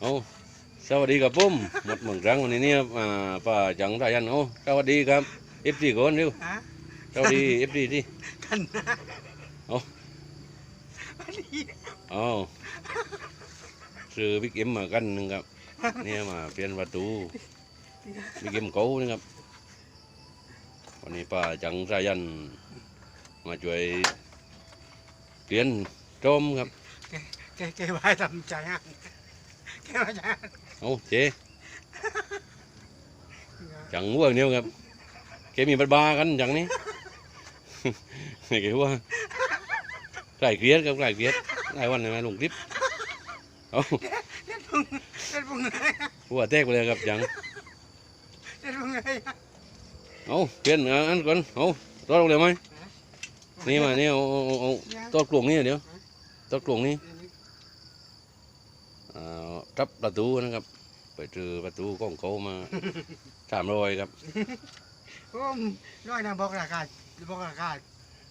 เอาสวัสดีครับผมหมดเมืองรังวันนี้เนี่ยอ่าป้าจังรายันเอาสวัสดีครับเอฟซีก่อนเร็วฮะสวัสดีเอฟซีที่กันนะเอาอันนี้เอาซื้อบิ๊กเอ็มมากันหนึงครับเนี่ยมาเปลี่ยนประตูบิ๊กเอ็มเก่านะครับวันนี้ป้าจังรายันมาช่วยเปลี่ยนโจมครับแกแกไว้ทำใจฮะ แกว่าจะเอาเจ๊จังวัวเดียวครับแกมีบัตรบากันจังนี้แกว่าไก่เกลียดครับไก่เกลียดหลายวันเลยมาลงคลิปเอาเล่นพุงเล่นพุงเลยหัวแตกไปเลยครับจังเล่นพุงเลยเอาเปลี่ยนอันก่อนเอาตอดลงเลยไหมนี่มานี่เอาเอาเอาเอาตอดกลวงนี่เดี๋ยวตอดกลวงนี่อ่า ทับประตูนะครับ ไปเจอประตูของเขามาสามร้อยครับโอ้มร้อยนะบอกราคาบอกราคา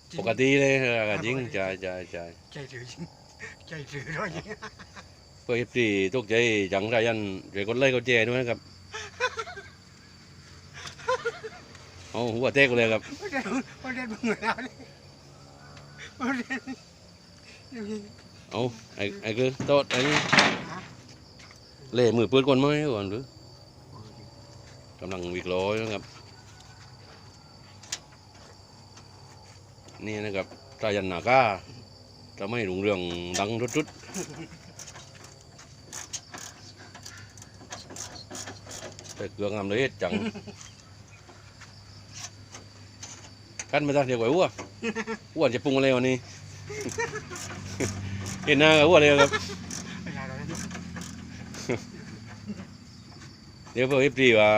จริงปกติเลยราคาจริงใช่ใช่ใช่ใจถือจริงใจถือร้อยจริงเพื่อที่ตกใจจังไรยันเดี๋ยวคนไล่เขาแจ้ด้วยนะครับเอาหัวแตกเลยครับเล่นพุงเล่นพุงแล้วนี่เล่นเอาไอ้ไอ้คือโต๊ะไอ้นี่ เล่มือเปื้อนก่อนไหมก่อนหรือกำลังวิกร้อยนะครับ นี่นะครับตายันนาก้าจะไม่หลงเรื่องดังรุดๆแต่เกลืองามเลยจังกันไม่ได้เดี๋ยวไว้อ้วนอ้วนจะปรุงอะไรวันนี้ เห็นหน้ากับอ้วนเลยครับ ไม่ใช่เราเล่น เดี๋ยวพวกเอฟซีว่า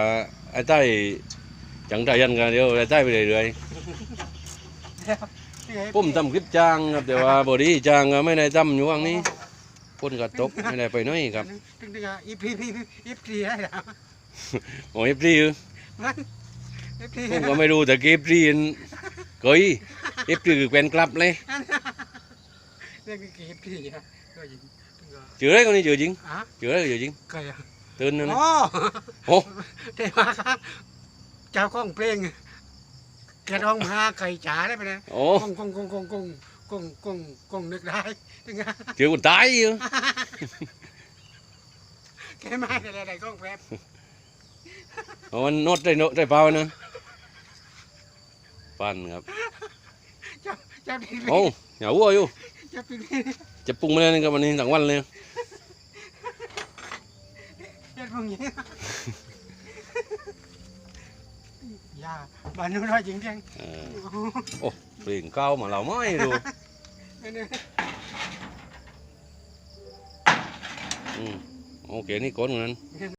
ไอ้ใต้จังใจยันกันเดี๋ยวไอ้ใต้ไปเรื่อยๆผมทำคลิปจ้างครับแต่ว่าบอดี้จ้างก็ไม่ได้ทำอยู่ว่างนี้คนก็ตกไม่ได้ไปน้อยครับตึงตึงอะอีพีพีอีพีให้แล้วโอ้เอฟซีมันอีพีผมก็ไม่รู้แต่เอฟซีเกยเอฟซีคือแฟนคลับเลยเรื่องกี่ปีอะก็ยิงก็เจอได้คนนี้เจอจริงอะเจอได้เจอจริงใครอะ ตื่นนะนะโอ้โอ้เทว่าครับเจ้าของเพลงแกร้องมาไก่จ๋าได้ไปเลยโอ้กงกงกงกงกงกงกงกงนึกได้ถึงไงเจอคนตายอยู่แกมาแต่ไหนกล้องแป๊บเอามันโนดได้โนดได้เปล่านะปั้นครับเจ้าเจ้าปีนโอ้อย่าวัวอยู่เจ้าปีนจะปรุงมาเลยนะครับวันนี้ทั้งวันเลย เจ้าพวกนี้อย่าบ้านนู้นว่าจริงจังเออโอ้เพลงเก่ามาเราไม่ดูเนี่ยอืมโอเคนี่ก้นเงิน